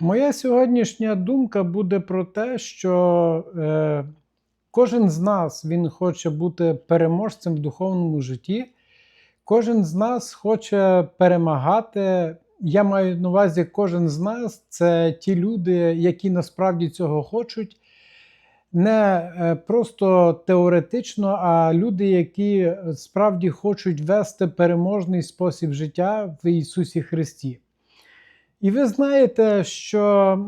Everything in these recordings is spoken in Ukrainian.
Моя сьогоднішня думка буде про те, що е, кожен з нас він хоче бути переможцем в духовному житті, кожен з нас хоче перемагати. Я маю на увазі, кожен з нас це ті люди, які насправді цього хочуть. Не е, просто теоретично, а люди, які справді хочуть вести переможний спосіб життя в Ісусі Христі. І ви знаєте, що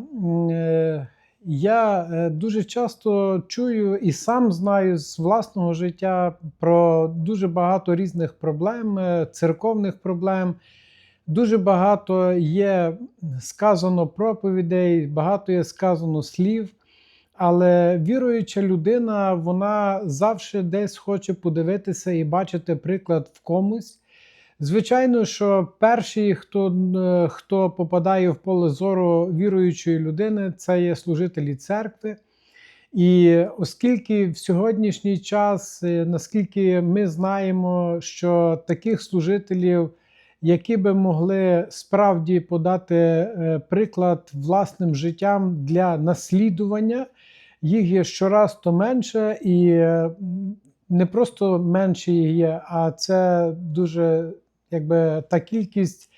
е, я е, дуже часто чую і сам знаю з власного життя про дуже багато різних проблем, е, церковних проблем. Дуже багато є сказано проповідей, багато є сказано слів. Але віруюча людина, вона завжди десь хоче подивитися і бачити приклад в комусь. Звичайно, що перший, хто, е, хто попадає в поле зору віруючої людини, це є служителі церкви. І оскільки в сьогоднішній час, е, наскільки ми знаємо, що таких служителів, які би могли справді подати е, приклад власним життям для наслідування, їх є щораз то менше, і не просто менше їх є, а це дуже якби та кількість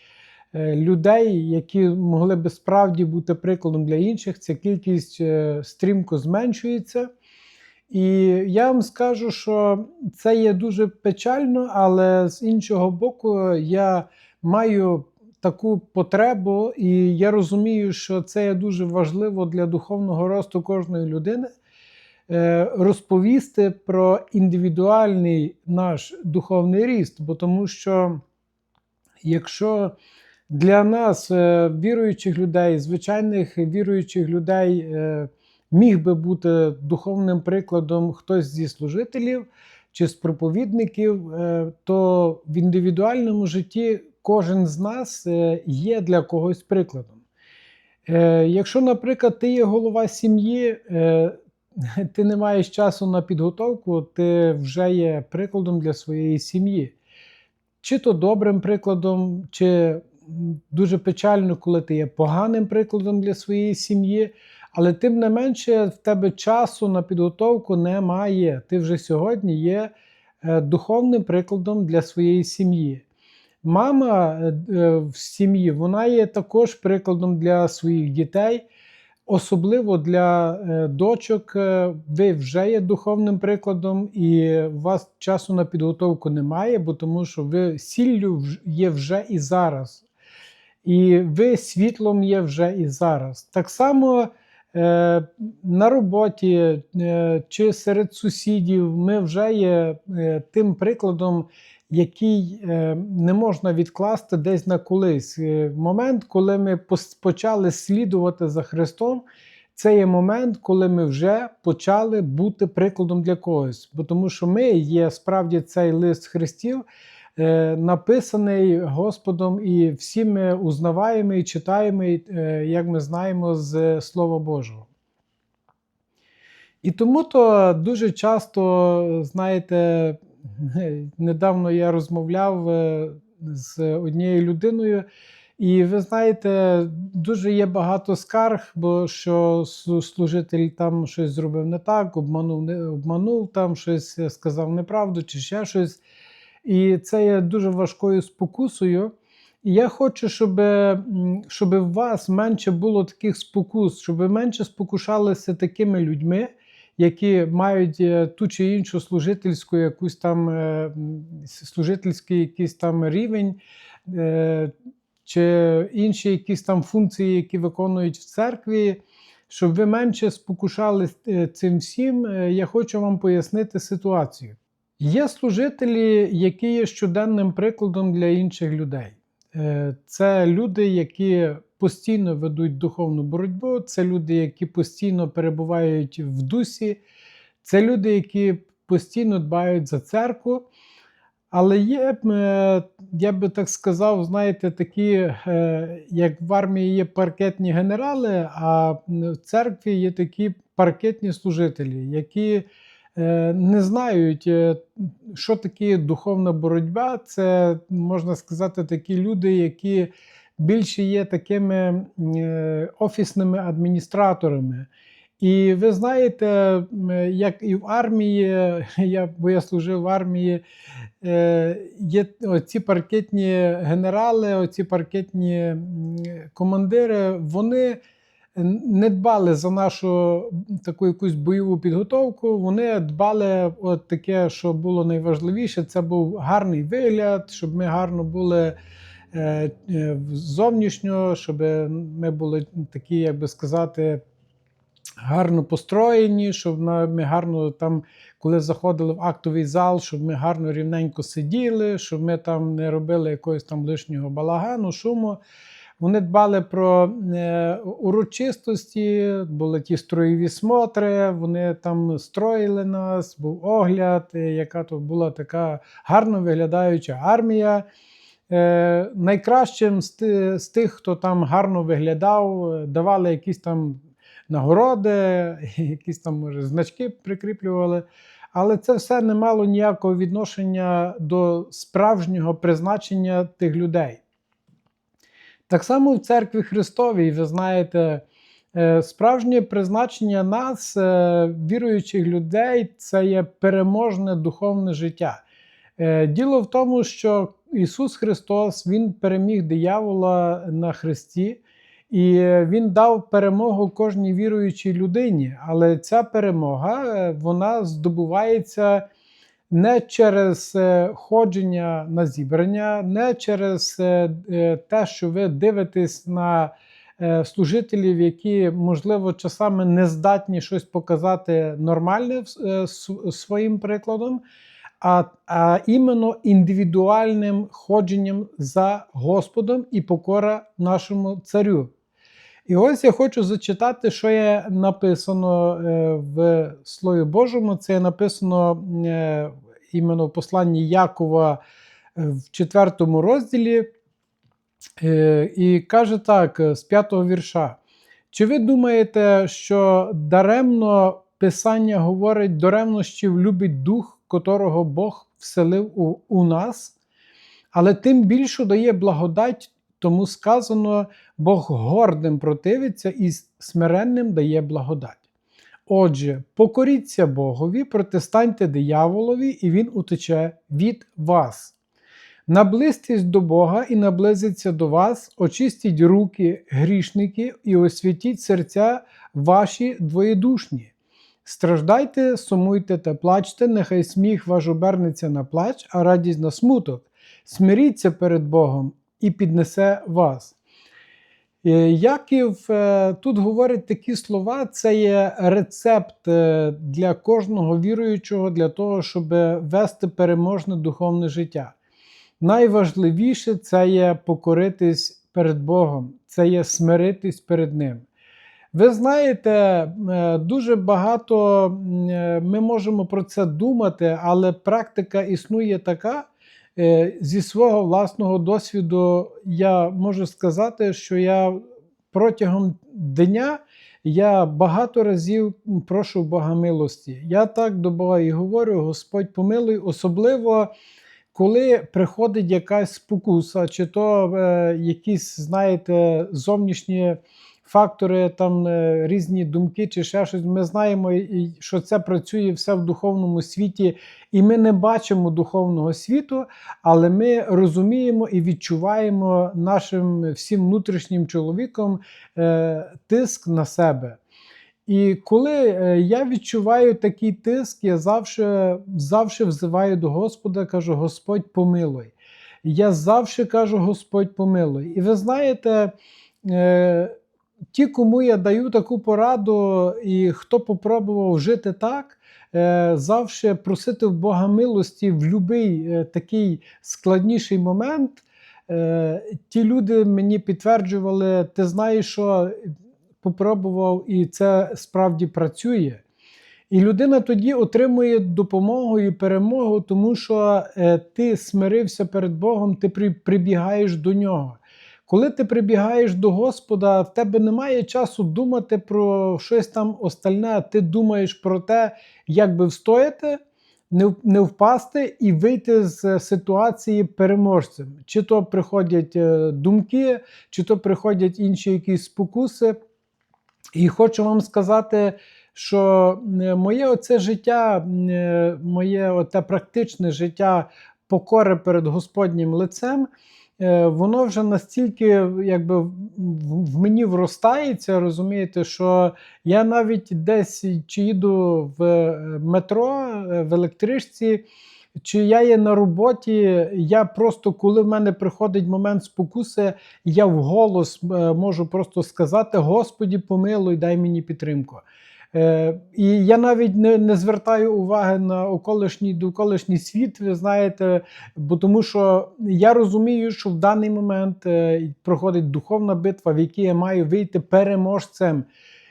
е, людей, які могли би справді бути прикладом для інших, ця кількість е, стрімко зменшується. І я вам скажу, що це є дуже печально, але з іншого боку, я маю таку потребу, і я розумію, що це є дуже важливо для духовного росту кожної людини. е, Розповісти про індивідуальний наш духовний ріст, бо тому що якщо для нас, е, віруючих людей, звичайних віруючих людей, е, міг би бути духовним прикладом хтось зі служителів чи з проповідників, е, то в індивідуальному житті кожен з нас є для когось прикладом. Якщо, наприклад, ти є голова сім'ї, ти не маєш часу на підготовку, ти вже є прикладом для своєї сім'ї. Чи то добрим прикладом, чи дуже печально, коли ти є поганим прикладом для своєї сім'ї, але тим не менше в тебе часу на підготовку немає. Ти вже сьогодні є е, духовним прикладом для своєї сім'ї. Мама е, е, в сім'ї вона є також прикладом для своїх дітей, особливо для е, дочок. е, Ви вже є духовним прикладом, і у вас часу на підготовку немає, бо тому що ви сіллю є вже і зараз. І ви світлом є вже і зараз. Так само е, на роботі чи серед сусідів ми вже є тим прикладом, який е, не можна відкласти десь на колись. Е, Момент, коли ми почали слідувати за Христом, це є момент, коли ми вже почали бути прикладом для когось. Бо тому що ми є справді цей лист Христів, е, написаний Господом, і всі ми узнаваємо і читаємо, як ми знаємо, з Слова Божого. І тому то дуже часто, знаєте, недавно я розмовляв е, з однією людиною, і ви знаєте, дуже є багато скарг, бо що служитель там щось зробив не так, обманув, не обманув там щось, е, сказав неправду чи ще щось. І це є дуже важкою спокусою. І я хочу, щоб, щоб у вас менше було таких спокус, щоб ви менше спокушалися такими людьми, які мають е, ту чи іншу служительську якусь там е, служительський якийсь там рівень, е, чи інші якісь там функції, які виконують в церкві. Щоб ви менше спокушались е, цим всім, я хочу вам пояснити ситуацію. Є служителі, які є щоденним прикладом для інших людей. Це люди, які постійно ведуть духовну боротьбу, це люди, які постійно перебувають в дусі, це люди, які постійно дбають за церкву. Але є, е, я би так сказав, знаєте, такі, е, як в армії є паркетні генерали, а в церкві є такі паркетні служителі, які е, не знають, що таке духовна боротьба. Це можна сказати такі люди, які більше є такими е, офісними адміністраторами. І ви знаєте, як і в армії, я, бо я служив в армії, е, є оці паркетні генерали, оці паркетні командири, вони не дбали за нашу таку якусь бойову підготовку. Вони дбали от таке, що було найважливіше, це був гарний вигляд, щоб ми гарно були. Е, е, Зовнішньо, щоб ми були такі, як би сказати, гарно построєні, щоб ми гарно там, коли заходили в актовий зал, щоб ми гарно рівненько сиділи, щоб ми там не робили якогось там лишнього балагану, шуму. Вони дбали про е, урочистості, були ті строєві смотри, вони там строїли нас, був огляд, е, яка то була така гарно виглядаюча армія. Е, найкращим з, тих, хто там гарно виглядав, е, давали якісь там нагороди, якісь там, може, значки прикріплювали. Але це все не мало ніякого відношення до справжнього призначення тих людей. Так само в церкві Христовій, ви знаєте, е, справжнє призначення нас, віруючих людей, це є переможне духовне життя. Діло в тому, що Ісус Христос Він переміг диявола на Христі, і Він дав перемогу кожній віруючій людині. Але ця перемога е, вона здобувається не через е, ходження на зібрання, не через е, те, що ви дивитесь на служителів, які, можливо, часами не здатні щось показати нормальне своїм прикладом, а, а іменно індивідуальним ходженням за Господом і покора нашому царю. І ось я хочу зачитати, що є написано е, в Слові Божому. Це написано е, іменно в посланні Якова е, в четвертому розділі. І каже так, з п'ятого вірша. Чи ви думаєте, що даремно Писання говорить, до ревнощів любить дух, котрого Бог вселив у, у нас, але тим більше дає благодать, тому сказано, Бог гордим противиться і смиренним дає благодать. Отже, покоріться Богові, протистаньте дияволові, і він утече від вас. Наблизьтесь до Бога і наблизиться до вас, очистіть руки грішники і освятіть серця ваші двоєдушні. Страждайте, сумуйте та плачте, нехай сміх ваш обернеться на плач, а радість на смуток. Смиріться перед Богом і піднесе вас. Е, Яків е, тут говорить такі слова: це є рецепт е, для кожного віруючого для того, щоб вести переможне духовне життя. Найважливіше це є покоритись перед Богом, це є смиритись перед Ним. Ви знаєте, е, дуже багато е, ми можемо про це думати, але практика існує така. Е, Зі свого власного досвіду я можу сказати, що я протягом дня я багато разів прошу Бога милості. Я так до Бога і говорю: Господь помилуй, особливо коли приходить якась спокуса, чи то е, якісь, знаєте, зовнішні фактори, там е, різні думки, чи ще щось, ми знаємо, що це працює все в духовному світі, і ми не бачимо духовного світу, але ми розуміємо і відчуваємо нашим всім внутрішнім чоловіком е, тиск на себе. І коли е, я відчуваю такий тиск, я завжди, завжди взиваю до Господа, кажу: Господь помилуй. Я завжди кажу, Господь помилуй. І ви знаєте, ті, кому я даю таку пораду, і хто попробував жити так, е, завжди просити в Бога милості в будь-який такий складніший момент. Е, Ті люди мені підтверджували, ти знаєш, що попробував, і це справді працює. І людина тоді отримує допомогу і перемогу, тому що е, ти смирився перед Богом, ти при, прибігаєш до нього. Коли ти прибігаєш до Господа, в тебе немає часу думати про щось там остальне, ти думаєш про те, як би встояти не, впасти і вийти з ситуації переможцем. Чи то приходять е, думки, чи то приходять інші якісь спокуси. І хочу вам сказати, що е, моє оце життя, е, моє оте практичне життя покори перед Господнім лицем, воно вже настільки якби в- мені вростається, розумієте, що я навіть десь чи їду в е, метро, е, в електричці, чи я є на роботі, я просто, коли в мене приходить момент спокуси, я вголос е, можу просто сказати: Господі, помилуй, дай мені підтримку. Е, і я навіть не, не звертаю уваги на околишній довколишній світ, ви знаєте, бо тому що я розумію, що в даний момент е, проходить духовна битва, в якій я маю вийти переможцем.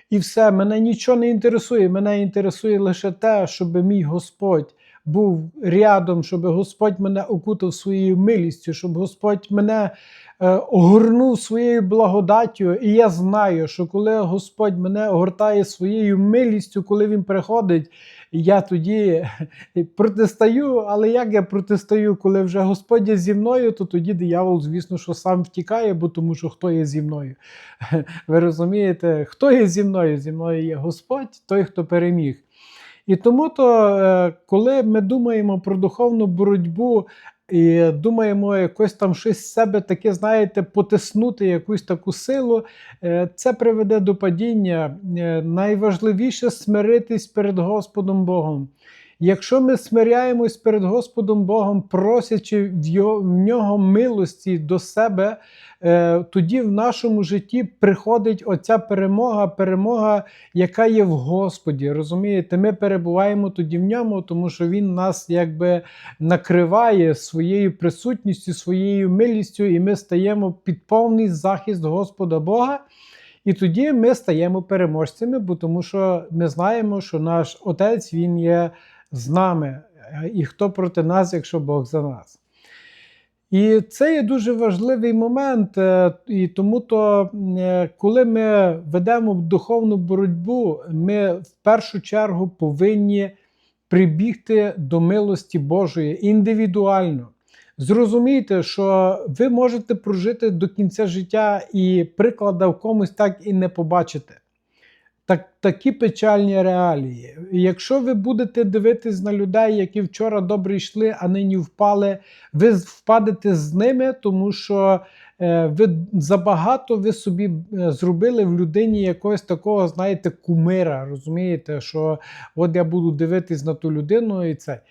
І все, мене нічого не інтересує. Мене інтересує лише те, щоб мій Господь був рядом, щоб Господь мене окутав своєю милістю, щоб Господь мене е, огорнув своєю благодаттю. І я знаю, що коли Господь мене огортає своєю милістю, коли Він приходить, я тоді протистаю. Але як я протистаю, коли вже Господь є зі мною, то тоді диявол, звісно, що сам втікає, бо тому що хто є зі мною. Ви розумієте, хто є зі мною? Зі мною є Господь, той, хто переміг. І тому то, е, коли ми думаємо про духовну боротьбу і думаємо якось там щось з себе таке, знаєте, потиснути якусь таку силу, е, це приведе до падіння. Е, Найважливіше смиритись перед Господом Богом. Якщо ми смиряємось перед Господом Богом, просячи в, його, в нього милості до себе, е, тоді в нашому житті приходить оця перемога, перемога, яка є в Господі. Розумієте, ми перебуваємо тоді в ньому, тому що Він нас якби накриває своєю присутністю, своєю милістю, і ми стаємо під повний захист Господа Бога. І тоді ми стаємо переможцями, бо тому що ми знаємо, що наш Отець Він є з нами, і хто проти нас, якщо Бог за нас. І це є дуже важливий момент, е, і тому то, е, коли ми ведемо духовну боротьбу, ми в першу чергу повинні прибігти до милості Божої індивідуально. Зрозумійте, що ви можете прожити до кінця життя і прикладу в комусь так і не побачите. Так, такі печальні реалії. Якщо ви будете дивитись на людей, які вчора добре йшли, а нині впали, ви впадете з ними, тому що е, ви забагато ви собі е, зробили в людині якогось такого, знаєте, кумира. Розумієте, що от я буду дивитись на ту людину і це.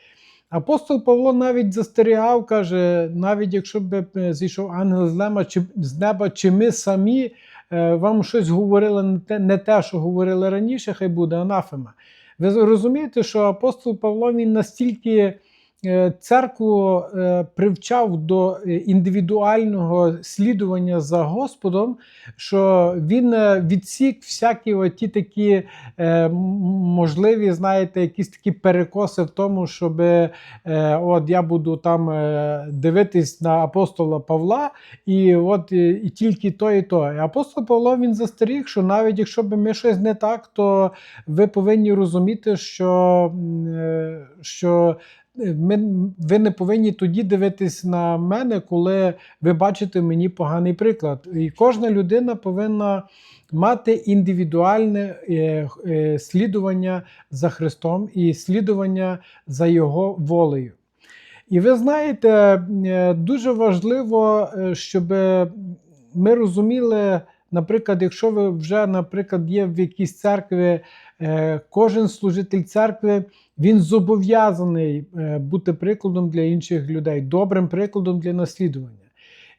Апостол Павло навіть застерігав, каже: навіть якщо б е, зійшов ангел з неба, чи з неба, чи ми самі вам щось говорили не те, не те, що говорили раніше, хай буде анафема. Ви розумієте, що апостол Павло він настільки е, церкву е, привчав до е, індивідуального слідування за Господом, що він е, відсік всякі оті такі е, можливі, знаєте, якісь такі перекоси в тому, щоб е, от я буду там е, дивитись на апостола Павла, і от е, і тільки то, і то. Апостол Павло він застеріг, що навіть якщо б ми щось не так, то ви повинні розуміти, що, е, що ми, ви не повинні тоді дивитись на мене, коли ви бачите мені поганий приклад. І кожна людина повинна мати індивідуальне е, е, слідування за Христом і слідування за Його волею. І ви знаєте, е, дуже важливо, е, щоб ми розуміли, наприклад, якщо ви вже, наприклад, є в якійсь церкві, е, кожен служитель церкви він зобов'язаний е, бути прикладом для інших людей, добрим прикладом для наслідування.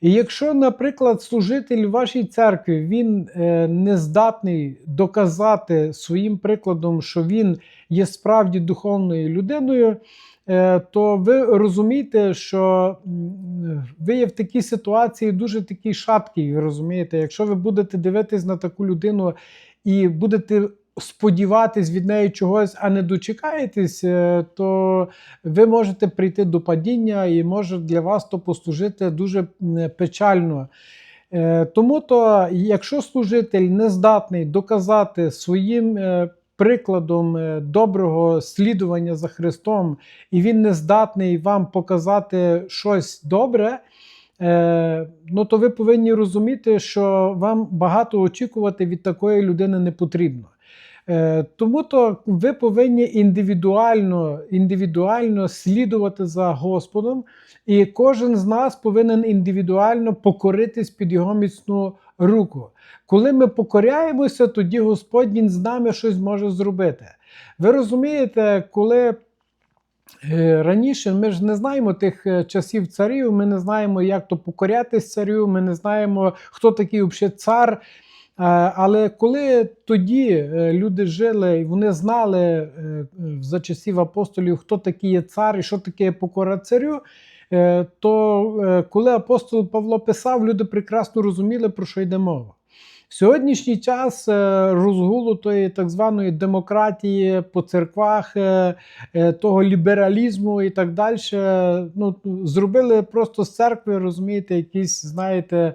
І якщо, наприклад, служитель вашій церкві він е, не здатний доказати своїм прикладом, що він є справді духовною людиною, е, то ви розумієте, що ви є в такій ситуації дуже такій шаткій, розумієте, якщо ви будете дивитись на таку людину і будете сподіватись від неї чогось, а не дочекаєтесь, е, то ви можете прийти до падіння і може для вас то послужити дуже печально. Е, Тому то, якщо служитель не здатний доказати своїм е, прикладом доброго слідування за Христом, і він не здатний вам показати щось добре, ну то ви повинні розуміти, що вам багато очікувати від такої людини не потрібно. Е, Тому то ви повинні індивідуально, індивідуально слідувати за Господом, і кожен з нас повинен індивідуально покоритись під його міцну руку. Коли ми покоряємося, тоді Господь Він з нами щось може зробити. Ви розумієте, коли е, раніше ми ж не знаємо тих е, часів царів, ми не знаємо, як то покорятись царю, ми не знаємо, хто такий взагалі цар. Е, Але коли тоді е, люди жили, і вони знали е, за часів апостолів, хто такий є цар і що таке покора царю, то коли апостол Павло писав, люди прекрасно розуміли, про що йде мова. В сьогоднішній час розгулу тої так званої демократії по церквах, того лібералізму і так далі, ну, зробили просто з церкви, розумієте, якийсь, знаєте,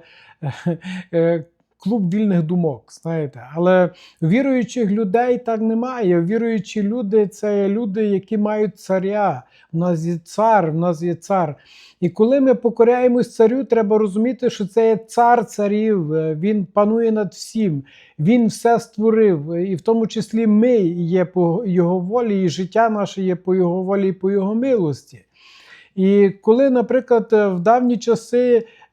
клуб вільних думок. знаєте. Але віруючих людей так немає. Віруючі люди це люди, які мають царя. У нас є цар, в нас є цар. І коли ми покоряємось царю, треба розуміти, що це є цар царів, е, він панує над всім, він все створив, і в тому числі ми є по його волі, і життя наше є по його волі і по його милості. І коли, наприклад, в давні часи е, е,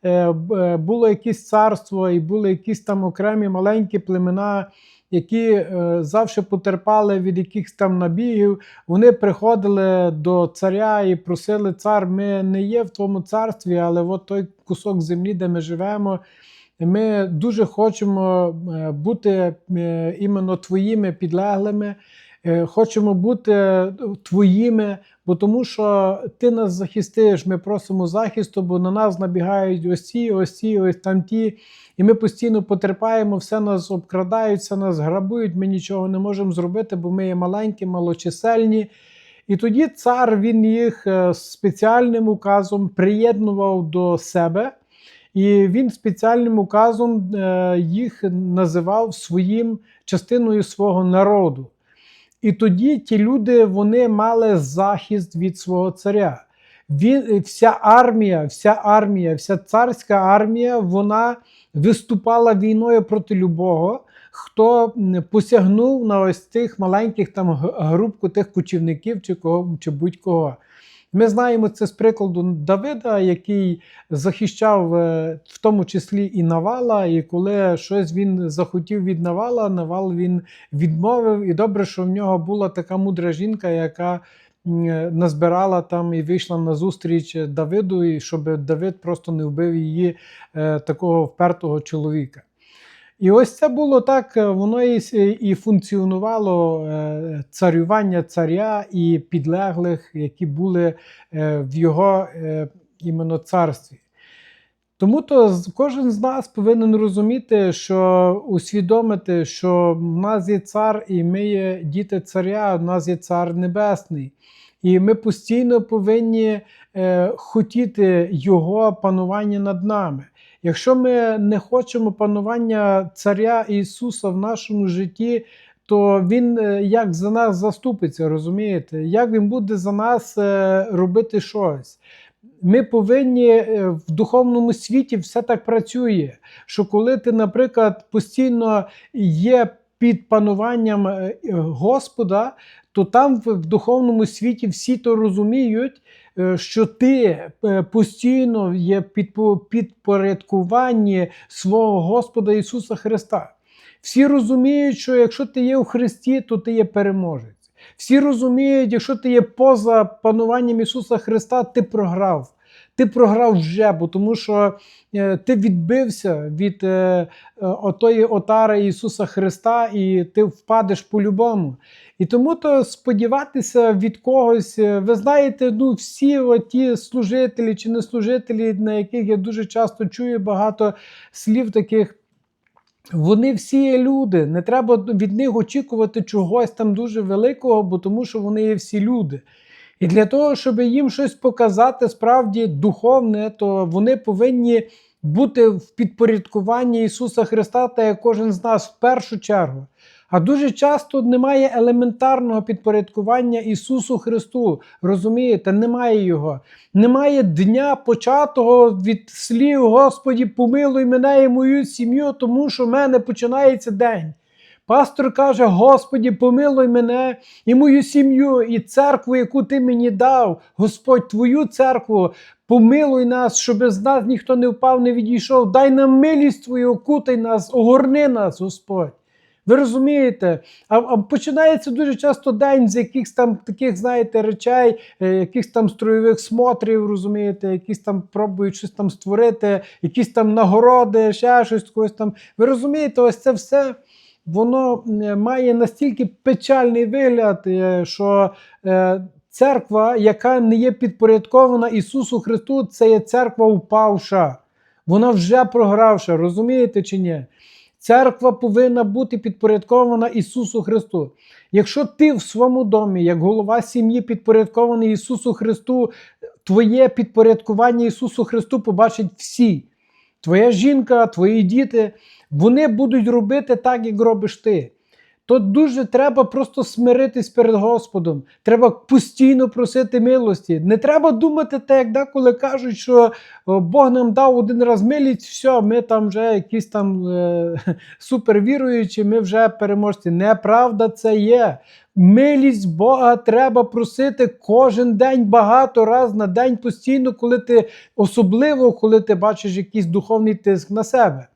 було якесь царство і були якісь там окремі маленькі племена, які е, завжди потерпали від якихось там набігів, вони приходили до царя і просили цар, ми не є в твоєму царстві, але от той кусок землі, де ми живемо, ми дуже хочемо е, бути е, іменно твоїми підлеглими, е, хочемо бути твоїми, бо тому що ти нас захистиш, ми просимо захисту, бо на нас набігають ось ці, ось ці, ось там ті. І ми постійно потерпаємо, все нас обкрадають, все нас грабують, ми нічого не можемо зробити, бо ми є маленькі, малочисельні. І тоді цар він їх е, спеціальним указом приєднував до себе, і він спеціальним указом е, їх називав своїм частиною свого народу. І тоді ті люди вони мали захист від свого царя. Він, вся армія, вся армія, вся царська армія, вона виступала війною проти любого, хто посягнув на ось тих маленьких там групку тих кочівників чи кого чи будь-кого. Ми знаємо це з прикладу Давида, який захищав е, в тому числі і Навала. І коли щось він захотів від Навала, Навал він відмовив. І добре, що в нього була така мудра жінка, яка е, назбирала там і вийшла на зустріч Давиду, і щоб Давид просто не вбив її е, такого впертого чоловіка. І ось це було так, е, воно і, і функціонувало е, царювання царя і підлеглих, які були е, в його іменно царстві. Тому то кожен з нас повинен розуміти, що усвідомити, що в нас є цар, і ми є діти царя, в нас є цар небесний. І ми постійно повинні е, хотіти його панування над нами. Якщо ми не хочемо панування царя Ісуса в нашому житті, то Він е, як за нас заступиться, розумієте? Як Він буде за нас е, робити щось? Ми повинні е, в духовному світі все так працює. Що коли ти, наприклад, постійно є під пануванням Господа, то там в духовному світі всі то розуміють, що ти е, постійно є під підпорядкуванні свого Господа Ісуса Христа. Всі розуміють, що якщо ти є у Христі, то ти є переможець. Всі розуміють, якщо ти є поза пануванням Ісуса Христа, ти програв. Ти програв вже, бо тому що е, ти відбився від е, е, отої отари Ісуса Христа, і ти впадеш по-любому. І тому то сподіватися від когось, ви знаєте, ну всі ті служителі чи не служителі, на яких я дуже часто чую багато слів таких. Вони всі є люди. Не треба від них очікувати чогось там дуже великого, бо тому що вони є всі люди. І для того, щоб їм щось показати справді духовне, то вони повинні бути в підпорядкуванні Ісуса Христа, та як кожен з нас в першу чергу. А дуже часто немає елементарного підпорядкування Ісусу Христу. Розумієте, немає його. Немає дня початого від слів Господі, помилуй мене і мою сім'ю, тому що в мене починається день. Пастор каже: Господі, помилуй мене і мою сім'ю, і церкву, яку ти мені дав, Господь, твою церкву, помилуй нас, щоб з нас ніхто не впав, не відійшов. Дай нам милість твою, окутай нас, огорни нас, Господь. Ви розумієте? А, а починається дуже часто день з якихось там таких, знаєте, речей, е, якихось там строєвих смотрів, розумієте, якісь там пробують щось там створити, якісь там нагороди, ще щось когось там. Ви розумієте, ось це все. Воно е, має настільки печальний вигляд, е, що е, церква, яка не є підпорядкована Ісусу Христу, це є церква впавша. Вона вже програвша, розумієте чи ні? Церква повинна бути підпорядкована Ісусу Христу. Якщо ти в своєму домі, як голова сім'ї, підпорядкований Ісусу Христу, твоє підпорядкування Ісусу Христу побачать всі. Твоя жінка, твої діти, вони будуть робити так, як робиш ти. То дуже треба просто смиритись перед Господом. Треба постійно просити милості. Не треба думати так, як деколи кажуть, що Бог нам дав один раз милість, все, ми там вже якісь там е, супервіруючі, ми вже переможці. Неправда це є. Милість Бога треба просити кожен день, багато раз на день постійно, коли ти особливо, коли ти бачиш якийсь духовний тиск на себе.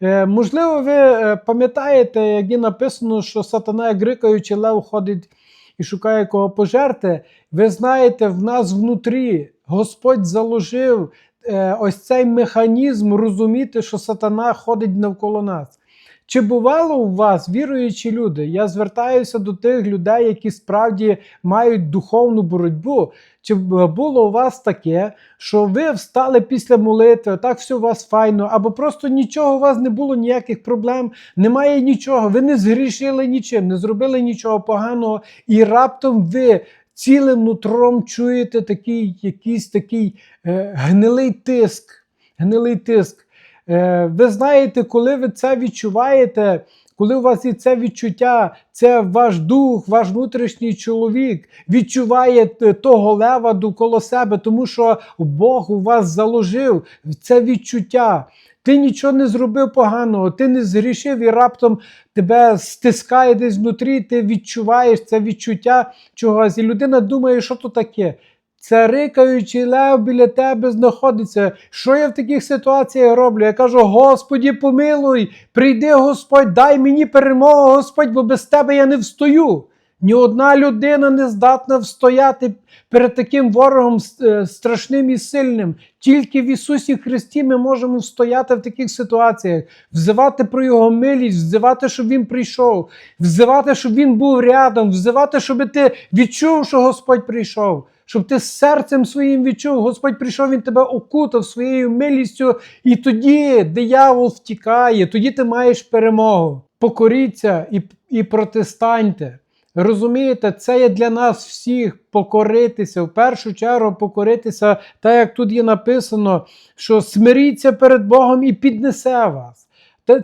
Е, можливо, ви е, пам'ятаєте, як є написано, що сатана, як грикаючи лев, ходить і шукає кого пожерти. Ви знаєте, в нас внутрі Господь заложив е, ось цей механізм розуміти, що сатана ходить навколо нас. Чи бувало у вас віруючі люди? Я звертаюся до тих людей, які справді мають духовну боротьбу. Чи було у вас таке, що ви встали після молитви, так все у вас файно, або просто нічого у вас не було, ніяких проблем, немає нічого, ви не згрішили нічим, не зробили нічого поганого, і раптом ви цілим нутром чуєте такий якийсь такий е, гнилий тиск. Гнилий тиск. Е, ви знаєте, коли ви це відчуваєте, коли у вас є це відчуття, це ваш дух, ваш внутрішній чоловік відчуває того лева довкола себе, тому що Бог у вас заложив це відчуття. Ти нічого не зробив поганого, ти не згрішив і раптом тебе стискає десь внутрі, ти відчуваєш це відчуття чогось. І людина думає, що то таке. Це рикаючий лев біля тебе знаходиться. Що я в таких ситуаціях роблю? Я кажу: Господі, помилуй, прийди, Господь, дай мені перемогу, Господь, бо без тебе я не встою. Ні одна людина не здатна встояти перед таким ворогом е, страшним і сильним. Тільки в Ісусі Христі ми можемо встояти в таких ситуаціях, взивати про Його милість, взивати, щоб Він прийшов, взивати, щоб Він був рядом, взивати, щоб ти відчув, що Господь прийшов. Щоб ти серцем своїм відчув, Господь прийшов, Він тебе окутав своєю милістю, і тоді диявол втікає, тоді ти маєш перемогу. Покоріться і, і протистаньте. Розумієте, це є для нас всіх покоритися, в першу чергу покоритися, так як тут є написано, що смиріться перед Богом і піднесе вас.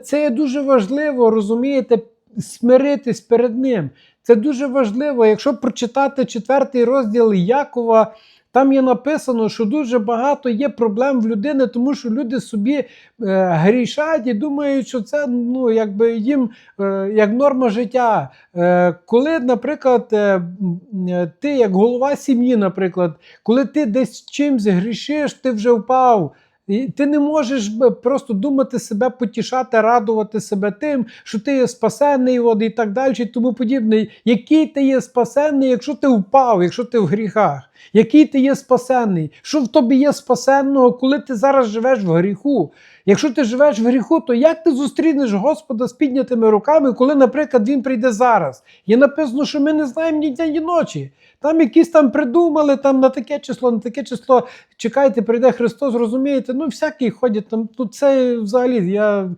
Це є дуже важливо, розумієте, смиритись перед Ним. Це дуже важливо. Якщо прочитати четвертий розділ Якова, там є написано, що дуже багато є проблем в людини, тому що люди собі е, грішать і думають, що це ну, якби їм е, як норма життя. Е, коли, наприклад, е, е, ти як голова сім'ї, наприклад, коли ти десь чимсь грішиш, ти вже впав. Ти не можеш просто думати себе потішати, радувати себе тим, що ти є спасенний от, і так далі, і тому подібне. Який ти є спасенний, якщо ти впав, якщо ти в гріхах? Який ти є спасенний? Що в тобі є спасенного, коли ти зараз живеш в гріху? Якщо ти живеш в гріху, то як ти зустрінеш Господа з піднятими руками, коли, наприклад, Він прийде зараз? Є написано, що ми не знаємо ні дня, ні ночі. Там якісь там придумали там на таке число, на таке число. Чекайте, прийде Христос, розумієте? Ну, всякі ходять там. Тут це взагалі. Я,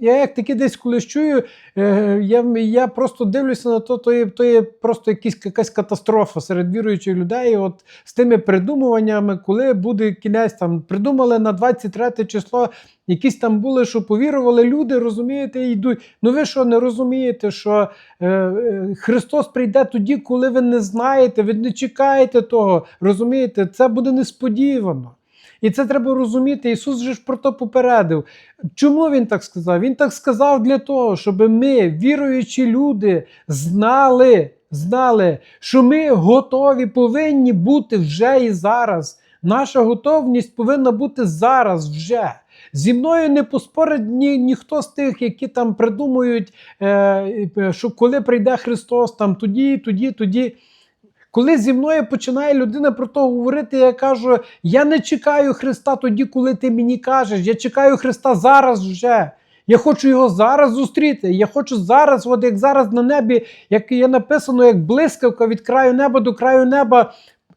я як таки десь колись чую, е, я, я просто дивлюся на то, то є, то є просто якісь, якась катастрофа серед віруючих людей. От з тими придумуваннями, коли буде кінець. Там придумали на 23 число, якісь там були, що повірували люди, розумієте, йдуть. Ну ви що не розумієте, що е, е, Христос прийде тоді, коли ви не знаєте, ви не чекаєте того. Розумієте, це буде несподівано. І це треба розуміти. Ісус же ж про то попередив. Чому Він так сказав? Він так сказав для того, щоб ми, віруючі люди, знали, знали, що ми готові повинні бути вже і зараз. Наша готовність повинна бути зараз вже. Зі мною не поспорить ні, ніхто з тих, які там придумують, е, що коли прийде Христос, там тоді, тоді, тоді. Коли зі мною починає людина про то говорити, я кажу: я не чекаю Христа тоді, коли ти мені кажеш. Я чекаю Христа зараз вже. Я хочу його зараз зустріти. Я хочу зараз, от як зараз на небі, як є написано, як блискавка від краю неба до краю неба.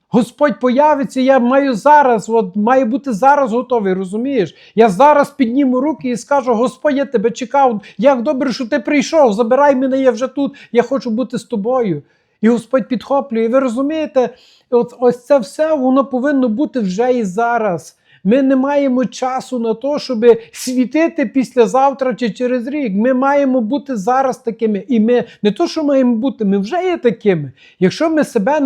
Господь появиться, я маю зараз, от маю бути зараз готовий, розумієш? Я зараз підніму руки і скажу: Господь, я тебе чекав. Як добре, що ти прийшов, забирай мене, я вже тут, я хочу бути з тобою. І Господь підхоплює. Ви розумієте, от, ось це все воно повинно бути вже і зараз. Ми не маємо часу на те, щоб світити післязавтра чи через рік. Ми маємо бути зараз такими. І ми не то, що маємо бути, ми вже є такими. Якщо ми себе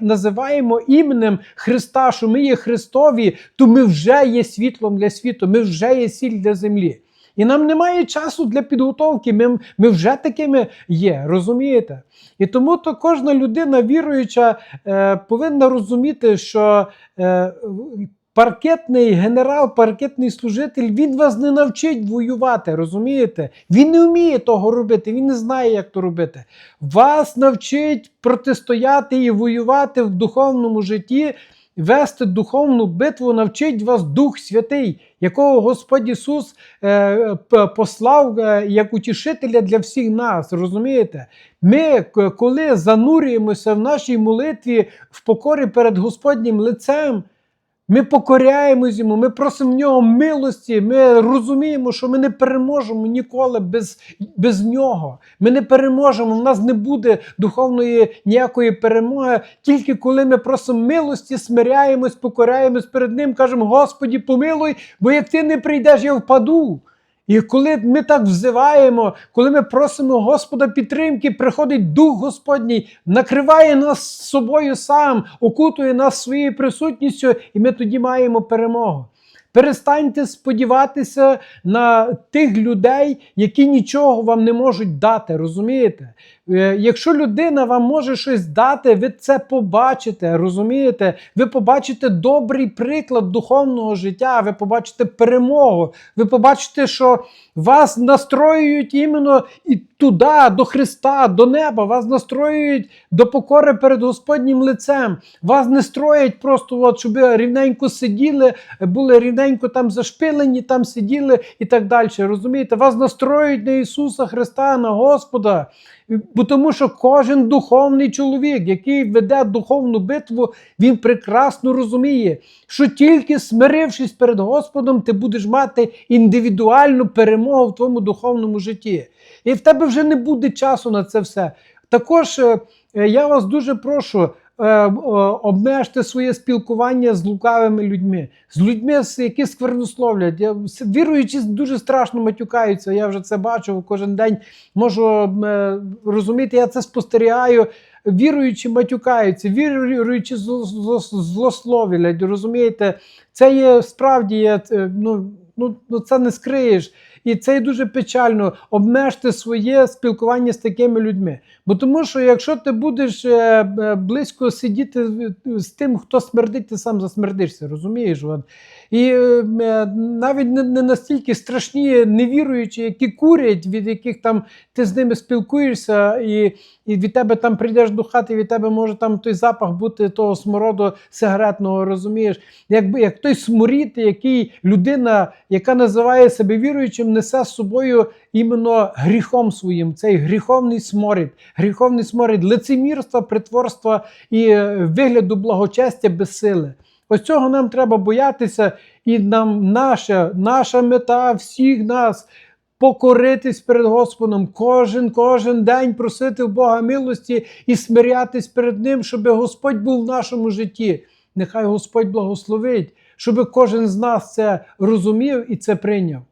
називаємо іменем Христа, що ми є Христові, то ми вже є світлом для світу, ми вже є сіль для землі. І нам немає часу для підготовки. Ми, ми вже такими є, розумієте? І тому то кожна людина віруюча е, повинна розуміти, що е, паркетний генерал, паркетний служитель, він вас не навчить воювати, розумієте? Він не вміє того робити, він не знає, як то робити. Вас навчить протистояти і воювати в духовному житті. Вести духовну битву навчить вас Дух Святий, якого Господь Ісус е, послав е, як утішителя для всіх нас. Розумієте? Ми, коли занурюємося в нашій молитві в покорі перед Господнім лицем, ми покоряємось йому, ми просимо в нього милості, ми розуміємо, що ми не переможемо ніколи без, без нього. Ми не переможемо, в нас не буде духовної ніякої перемоги, тільки коли ми просимо милості, смиряємось, покоряємось перед ним, кажемо: Господі, помилуй, бо як ти не прийдеш, я впаду. І коли ми так взиваємо, коли ми просимо Господа підтримки, приходить Дух Господній, накриває нас собою сам, окутує нас своєю присутністю, і ми тоді маємо перемогу. Перестаньте сподіватися на тих людей, які нічого вам не можуть дати, розумієте? Е, Якщо людина вам може щось дати, ви це побачите, розумієте? Ви побачите добрий приклад духовного життя, ви побачите перемогу, ви побачите, що вас настроюють іменно і туди, до Христа, до неба, вас настроюють до покори перед Господнім лицем. Вас не строять просто, от, щоб рівненько сиділи, були рівненько там зашпилені, там сиділи і так далі. Розумієте? Вас настроюють на Ісуса Христа, на Господа. Бо тому що кожен духовний чоловік, який веде духовну битву, він прекрасно розуміє, що тільки смирившись перед Господом, ти будеш мати індивідуальну перемогу в твоєму духовному житті. І в тебе вже не буде часу на це все. Також е, е, я вас дуже прошу. Е, е, Обмежте своє спілкування з лукавими людьми, з людьми, які сквернословлять. Я, с- дуже страшно матюкаються. Я вже це бачив кожен день. Можу е, розуміти, я це спостерігаю. Віруючі матюкаються, зло- злословлять. Розумієте, це є справді ну, ну, ну це не скриєш. І це є дуже печально. Обмежте своє спілкування з такими людьми. Бо тому, що якщо ти будеш е, близько сидіти з тим, хто смердить, ти сам засмердишся, розумієш? От. І е, е, навіть не настільки страшні невіруючі, які курять, від яких там ти з ними спілкуєшся, і, і від тебе там прийдеш до хати, від тебе може там той запах бути того смороду сигаретного, розумієш? Якби як той сморід, який людина, яка називає себе віруючим, несе з собою іменно гріхом своїм, цей гріховний сморід, гріховний сморід лицемірства, притворства і е, вигляду благочестя без сили. Ось цього нам треба боятися, і нам наша, наша мета всіх нас покоритись перед Господом, кожен, кожен день просити в Бога милості і смирятись перед Ним, щоб Господь був в нашому житті. Нехай Господь благословить, щоб кожен з нас це розумів і це прийняв.